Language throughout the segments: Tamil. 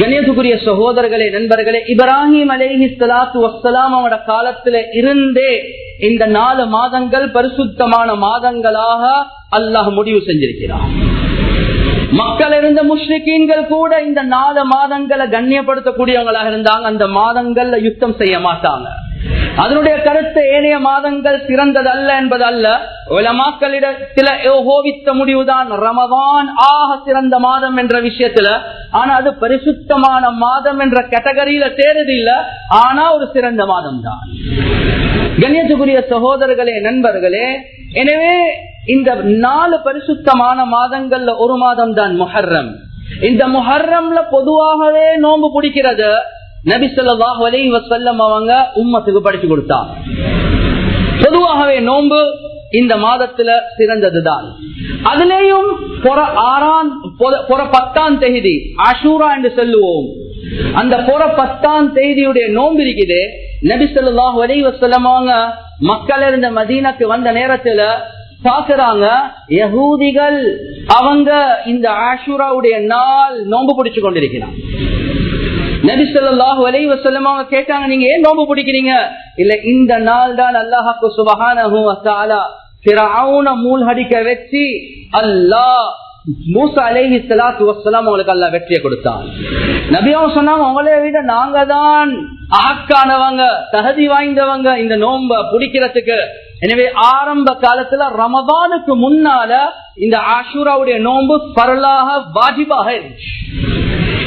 கணேசுக்குரிய சகோதரர்களே நண்பர்களே இப்ராஹிம் அலேஹி சலாத்து வசலாம் அவட காலத்துல இருந்தே இந்த நாலு மாதங்கள் பரிசுத்தமான மாதங்களாக அல்லாஹ் முடிவு செஞ்சிருக்கிறார் மக்கள் இருந்த முஸ்லிக்கீன்கள் கூட இந்த நாலு மாதங்களை கண்ணியப்படுத்தக்கூடியவங்களாக இருந்தாங்க. அந்த மாதங்கள்ல யுத்தம் செய்ய மாட்டாங்க. அதனுடைய கருத்து ஏனைய மாதங்கள் சிறந்ததல்ல என்பதல்ல. உலமாக்களிடத்தில ஏகோபித்த முடிவுதான். ரமதான் ஆக சிறந்த மாதம் என்ற விஷயத்துல ஆனா அது பரிசுத்தமான மாதம் என்ற கேட்டகரியில தேர்றது இல்ல ஆனா ஒரு சிறந்த மாதம் தான் கண்ணியத்துக்குரிய சகோதரர்களே நண்பர்களே எனவே இந்த நாலு பரிசுத்தமான மாதங்கள்ல ஒரு மாதம் தான் முஹர்ரம். இந்த முஹர்ரம்ல பொதுவாகவே நோன்பு பிடிக்கிறது. நபி சொல்லாஹ் அலி வசல்லம் அவங்க உம்மத்துக்கு படிச்சு கொடுத்தார் பொதுவாகவே நோன்பு இந்த மாதத்துல சிறந்ததுதான். அதுலேயும் ஆறாம் புற பத்தாம் தேதி அஷூரா என்று சொல்லுவோம். அந்த புற பத்தாம் தேதியுடைய நோன்பு இருக்குது. நபி சொல்லாஹ் அலி வசல்லம் அவங்க மக்கள் இருந்த மதீனாக்கு வந்த நேரத்துல பாக்குறாங்க யகூதிகள் அவங்க இந்த ஆஷூராவுடைய நாள் நோன்பு பிடிச்சு கொண்டிருக்கிறான் நபி சொல்லாஹு அலை வசல்லம் அவங்க கேட்டாங்க நீங்க ஏன் நோம்பு பிடிக்கிறீங்க? இல்ல இந்த நாள் தான் அல்லாஹாக்கு சுபகான மூழ்கடிக்க வச்சு அல்லாஹ் மூசா அலேஹி சலாத்து வசலாம் உங்களுக்கு அல்ல வெற்றியை கொடுத்தான். நபியாவும் சொன்னாங்க உங்களே விட நாங்க தான் ஆக்கானவங்க தகுதி வாய்ந்தவங்க இந்த நோம்ப பிடிக்கிறதுக்கு. எனவே ஆரம்ப காலத்துல ரமதானுக்கு முன்னால இந்த ஆஷூராவுடைய நோன்பு பரலாக வாஜிபாக இருந்துச்சு.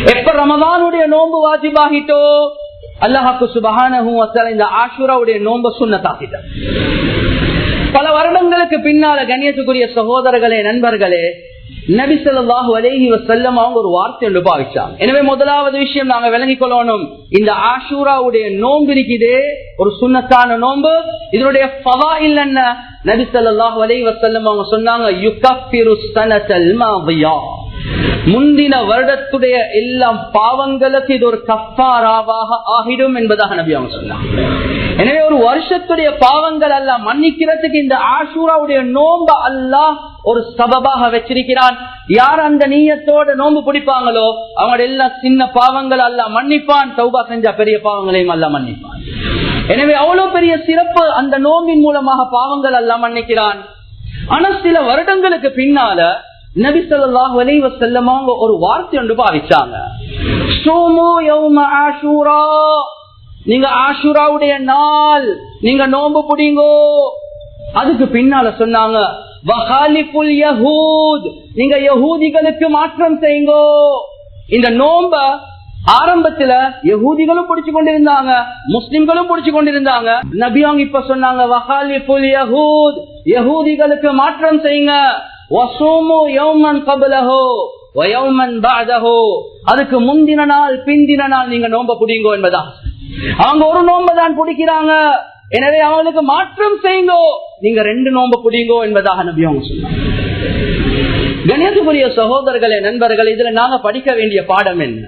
எப்ப ரமதானுடைய நோன்பு வாஜிபாகிட்டோ? அல்லாஹாக்கு சுபகான இந்த ஆஷுராவுடைய நோன்பு சுண்ணத்தாக்கிட்ட பல வருடங்களுக்கு பின்னால கண்ணியத்துக்குரிய சகோதரர்களே நண்பர்களே நபிசல்லாஹு அலேஹி வசல்லம் அவங்க ஒரு வார்த்தை ஒன்று பாவிச்சாங்க எனவே முதலாவது விஷயம் நாங்க விளங்கிக் கொள்ளணும். இந்த ஆஷூராவுடைய நோன்பு இருக்குது ஒரு சுண்ணத்தான நோன்பு. இதனுடைய பவா இல்லைன்னு நபிசல்லாஹு அலேஹி வசல்லம் அவங்க சொன்னாங்க யுகப்பிரு சனசல் மாவியா முந்தின வருடத்துடைய எல்லாம் பாவங்களுக்கு இது ஒரு கஃபாராவாக ஆகிடும் என்பதாக நபி அவங்க சொன்னாங்க. எனவே ஒரு வருஷத்துடைய பாவங்கள் அல்ல மன்னிக்கிறதுக்கு இந்த ஆஷூராவுடைய நோம்ப அல்லாஹ் ஒரு சபபாக வச்சிருக்கிறான். யார் அந்த நீயத்தோட நோன்பு பிடிப்பாங்களோ அவங்க எல்லாம் சின்ன பாவங்கள் அல்ல மன்னிப்பான். சௌபா செஞ்சா பெரிய பாவங்களையும் அல்ல மன்னிப்பான். எனவே அவ்வளவு பெரிய சிறப்பு அந்த நோம்பின் மூலமாக பாவங்கள் அல்ல மன்னிக்கிறான். ஆனா சில வருடங்களுக்கு பின்னால நபி சொல்லாஹ் வலைவ செல்லமாங்க ஒரு வார்த்தை ஒன்று பாவிச்சாங்க. நீங்க ஆஷூராவுடைய நாள் நீங்க நோம்பு பிடிங்கோ. அதுக்கு பின்னால சொன்னாங்க நீங்க யகூதிகளுக்கு மாற்றம் செய்யுங்கோ இந்த நோம்ப ஆரம்பத்துல யகூதிகளும் பிடிச்சு கொண்டிருந்தாங்க முஸ்லிம்களும் பிடிச்சு கொண்டிருந்தாங்க. நபியாங் இப்ப சொன்னாங்க வஹாலிபுல் யகூத் யகூதிகளுக்கு மாற்றம் செய்யுங்க அதுக்கு முந்தின நாள் பிந்தின நாள் நீங்க நோம்ப பிடிங்கோ என்பதான் அவங்க ஒரு நோம்ப தான் பிடிக்கிறாங்க. எனவே அவங்களுக்கு மாற்றம் செய்யுங்கோ. நீங்க ரெண்டு நோம்ப பிடிங்கோ என்பதாக நம்பி அவங்க சொன்னாங்க. கணேசபுரிய சகோதரர்களே நண்பர்கள் இதுல நாங்க படிக்க வேண்டிய பாடம் என்ன?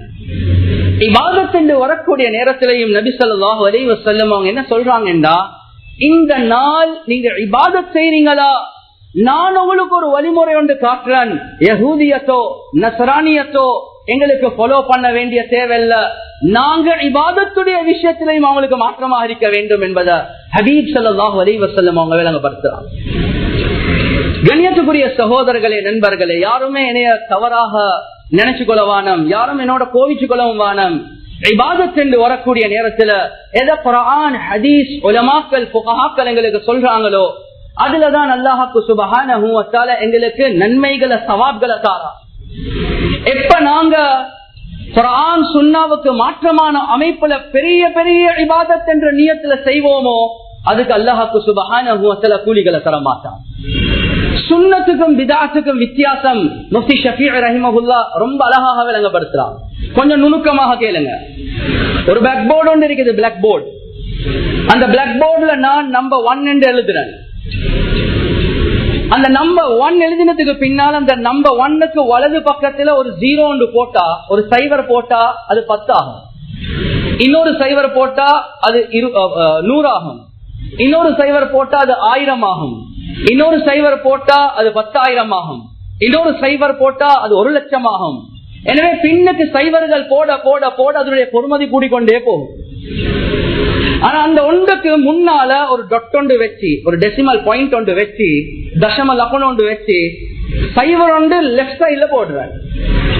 இவாதத்தென்று வரக்கூடிய நேரத்திலையும் நபி சொல்லாஹ் வரைவ செல்லும் அவங்க என்ன சொல்றாங்கன்னா இந்த நாள் நீங்க இபாதத் செய்றீங்களா? நான் உங்களுக்கு ஒரு வழிமுறை ஒன்று காட்டுறேன். யகூதியத்தோ நசரானியத்தோ எங்களுக்கு ஃபாலோ பண்ண வேண்டிய தேவையில்ல. நாங்க இபாதத்துடைய விஷயத்திலையும் அவங்களுக்கு மாற்றமாக இருக்க வேண்டும் என்பதை ஹபீப் சல்லாஹ் அலி வசல்லம் அவங்க விளங்கப்படுத்துறாங்க. கண்ணியத்துக்குரிய சகோதரர்களே நண்பர்களே யாருமே என்னைய தவறாக நினைச்சு கொள்ளவானம் யாரும் என்னோட கோவிச்சு கொள்ளவும் வானம் இபாதத் என்று வரக்கூடிய நேரத்துல எதை குரான் ஹதீஸ் உலமாக்கல் புகாக்கள் எங்களுக்கு சொல்றாங்களோ அதுலதான் அல்லாஹாக்கு சுபகான எங்களுக்கு நன்மைகளை சவாப்களை தாரா. எப்ப நாங்க குரான் சுண்ணாவுக்கு மாற்றமான அமைப்புல பெரிய பெரிய விவாதத் என்ற நியத்துல செய்வோமோ அதுக்கு அல்லாஹாக்கு சுபகான கூலிகளை தர மாட்டான். சுண்ணத்துக்கும் விதாத்துக்கும் வித்தியாசம் முஃப்தி ஷபி ரஹிமகுல்லா ரொம்ப அழகாக விளங்கப்படுத்துறான். கொஞ்சம் நுணுக்கமாக கேளுங்க. ஒரு பிளாக் போர்டு ஒன்று இருக்குது பிளாக் போர்டு அந்த பிளாக் போர்டுல நான் நம்பர் ஒன் என்று எழுதுறேன். அந்த நம்பர் ஒன் எழுதினதுக்கு பின்னால் அந்த நம்பர் ஒன்னுக்கு வலது பக்கத்துல ஒரு ஜீரோ ஒன்று போட்டா ஒரு சைவர் போட்டா அது பத்தாகும். இன்னொரு சைவர் போட்டா அது நூறாகும். இன்னொரு சைவர் போட்டா அது ஆயிரம் ஆகும் இன்னொரு சைவர் போட்டா அது பத்தாயிரம் ஆகும் இன்னொரு சைவர் போட்டா அது ஒரு லட்சம் ஆகும் எனவே பின்னுக்கு சைவர்கள் போட போட போட அதனுடைய பொறுமதி கூடிக்கொண்டே போகும். ஆனா அந்த ஒன்றுக்கு முன்னால ஒரு டொட் ஒன்று வச்சு ஒரு டெசிமல் பாயிண்ட் ஒன்று வச்சு தசம லக்கணம் ஒன்று வச்சு சைவர் ஒன்று லெப்ட் சைட்ல போடுறாங்க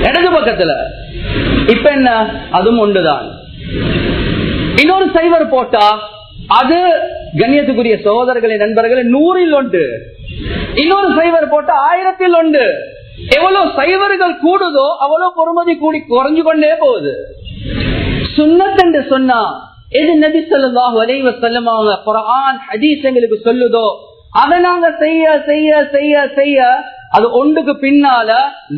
இடது பக்கத்துல. இப்ப என்ன? அதுவும் ஒன்றுதான். இன்னொரு சைவர் போட்டா அது கண்ணியத்துக்குரிய சகோதரர்களை நண்பர்களை நூறில் ஒன்று. இன்னொரு சைவர் போட்டா ஆயிரத்தில் ஒன்று. எவ்வளவு சைவர்கள் கூடுதோ அவ்வளவு பொறுமதி கூடி குறைஞ்சு கொண்டே போகுது. சுண்ணத் என்று சொன்னா எது நபி சொல்லாஹு அலைவ செல்லமாக குரான் ஹதீஸ் எங்களுக்கு சொல்லுதோ அதை நாங்க செய்ய செய்ய செய்ய செய்ய அது ஒன்றுக்கு பின்னால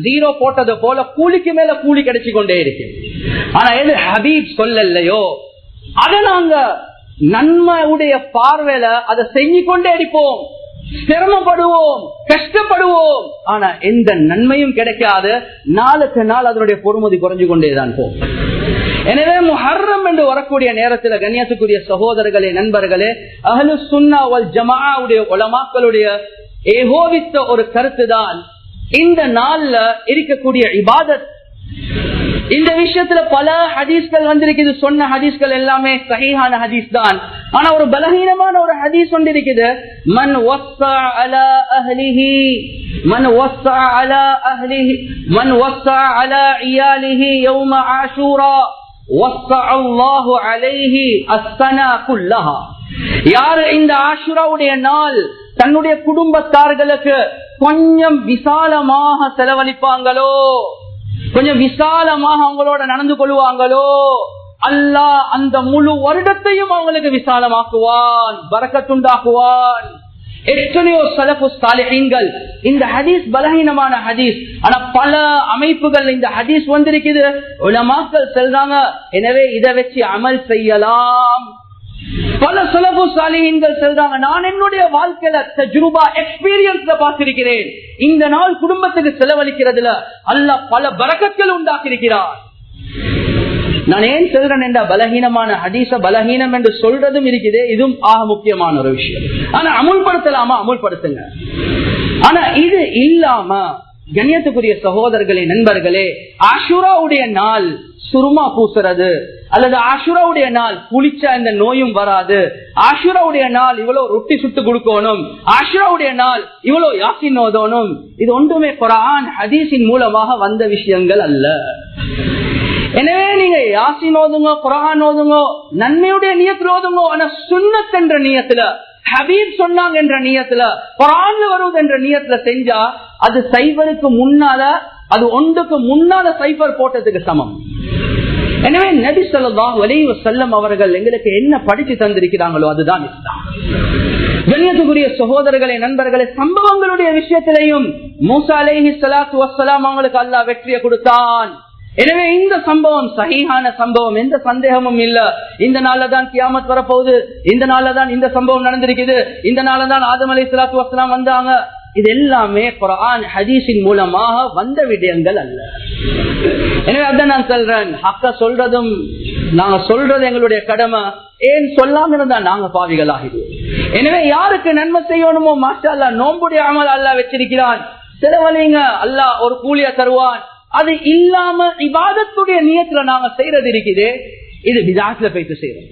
ஜீரோ போட்டது போல கூலிக்கு மேல கூலி கிடைச்சு கொண்டே இருக்கு. ஆனா எது ஹபீப் சொல்லலையோ அதை நாங்க நன்மையுடைய பார்வையில அதை செஞ்சு கொண்டே அடிப்போம் சிரமப்படுவோம் கஷ்டப்படுவோம். ஆனா எந்த நன்மையும் கிடைக்காது. நாளுக்கு நாள் அதனுடைய பொறுமதி குறைஞ்சு கொண்டேதான் போகும். எனவே முஹர்ரம் என்று வரக்கூடிய நேரத்தில் கண்ணியத்துக்குரிய சகோதரர்களே நண்பர்களே அகலு சுன்னாவல் ஜமாவுடைய உலமாக்களுடைய ஏகோவித்த ஒரு கருத்து தான் இந்த நாள்ல இருக்கக்கூடிய இபாதத். இந்த விஷயத்துல பல ஹதீஸ்கள் வந்திருக்குது. சொன்ன ஹதீஸ்கள் எல்லாமே சகிஹான ஹதீஸ் தான் ஆனா ஒரு பலகீனமான ஒரு ஹதீஸ் ஒன்று இருக்குது மன் வஸ்ஸா அலா அஹ்லிஹி மன் வஸ்ஸா அலா அஹ்லிஹி மன் வஸ்ஸா அலா இயாலிஹி யௌம ஆஷூரா. அலைஹி யாரு இந்த ஆஷுராவுடைய நாள் தன்னுடைய குடும்பத்தார்களுக்கு கொஞ்சம் விசாலமாக செலவழிப்பாங்களோ? கொஞ்சம் விசாலமாக அவங்களோட நடந்து கொள்வாங்களோ? அல்லாஹ் அந்த முழு வருடத்தையும் அவங்களுக்கு விசாலமாக்குவான் பறக்கத்துண்டாக்குவான். எத்தனையோ சலப்பு சாலிஹீன்கள் இந்த ஹதீஸ் பலகீனமான ஹதீஸ். ஆனா பல அமைப்புகள் இந்த ஹதீஸ் வந்திருக்குது. உலமாக்கள் செல்றாங்க எனவே இதை வச்சு அமல் செய்யலாம். பல சுலபு சாலிஹீன்கள் செல்றாங்க நான் என்னுடைய வாழ்க்கையில தஜ்ரூபா எக்ஸ்பீரியன்ஸ்ல பார்த்திருக்கிறேன். இந்த நாள் குடும்பத்துக்கு செலவழிக்கிறதுல அல்ல பல பறக்கத்தில் உண்டாக்கியிருக்கிறார். நான் ஏன் செல்றேன் என்ற பலகீனமான ஹதீச பலகீனம் என்று சொல்றதும் இருக்குது இதுவும் ஆக முக்கியமான ஒரு விஷயம். ஆனா அமுல்படுத்தலாமா? அமுல்படுத்துங்க. ஆனா இது இல்லாம கண்ணியத்துக்குரிய சகோதரர்களே நண்பர்களே ஆஷுராவுடைய நாள் சுருமா பூசுறது அல்லது ஆஷுராவுடைய நாள் புளிச்சா இந்த நோயும் வராது ஆஷுராவுடைய நாள் இவ்வளவு ரொட்டி சுட்டு கொடுக்கணும் ஆஷுராவுடைய நாள் இவ்வளவு யாசின் ஓதணும் இது ஒன்றுமே குரான் ஹதீஸின் மூலமாக வந்த விஷயங்கள் அல்ல. எனவே யாசின் ஓதுங்கோ குரான் ஓதுங்கோ நன்மையுடைய நியத்தில் ஓதுங்கோ ஆனா சுண்ணத் என்ற நியத்துல ஹபீப் சொன்னாங்க என்ற நியத்துல குரான்ல வருவது என்ற நியத்துல செஞ்சா அது சைபருக்கு முன்னால அது ஒன்றுக்கு முன்னால சைபர் போட்டதுக்கு சமம். எனவே நபி சொல்லா வலிவ செல்லம் அவர்கள் எங்களுக்கு என்ன படிச்சு தந்திருக்கிறாங்களோ அதுதான் இஸ்லாம். கண்ணியத்துக்குரிய சகோதரர்களே நண்பர்களே சம்பவங்களுடைய விஷயத்திலையும் மூசா அலேஹி சலாத்து வசலாம் அவங்களுக்கு அல்லா வெற்றியை கொடுத்தான். எனவே இந்த சம்பவம் சகிஹான சம்பவம் எந்த சந்தேகமும் இல்ல. இந்த நாள்ல தான் கியாமத் வரப்போகுது. இந்த நாள்ல தான் இந்த சம்பவம் நடந்திருக்குது. இந்த நாள்ல தான் ஆதம் அலி சலாத்து வசலாம் வந்தாங்க. இது எல்லாமே குரான் ஹதீஸின் மூலமாக வந்த விடயங்கள் அல்ல. எனவே அதான் நான் சொல்றேன். அக்கா சொல்றதும் நாங்க சொல்றது எங்களுடைய கடமை. ஏன் சொல்லாம இருந்தா நாங்க பாவிகள் ஆகிடுவோம் எனவே யாருக்கு நன்மை செய்யணுமோ மாஸ்டர் அல்ல நோம்புடைய அமல் அல்ல வச்சிருக்கிறான். சிலவழிங்க அல்லாஹ் ஒரு கூலிய தருவான். அது இல்லாம இவாதத்துடைய நியத்துல நாங்க செய்யறது இருக்குது. இது விதாத்துல போயிட்டு செய்யறோம்.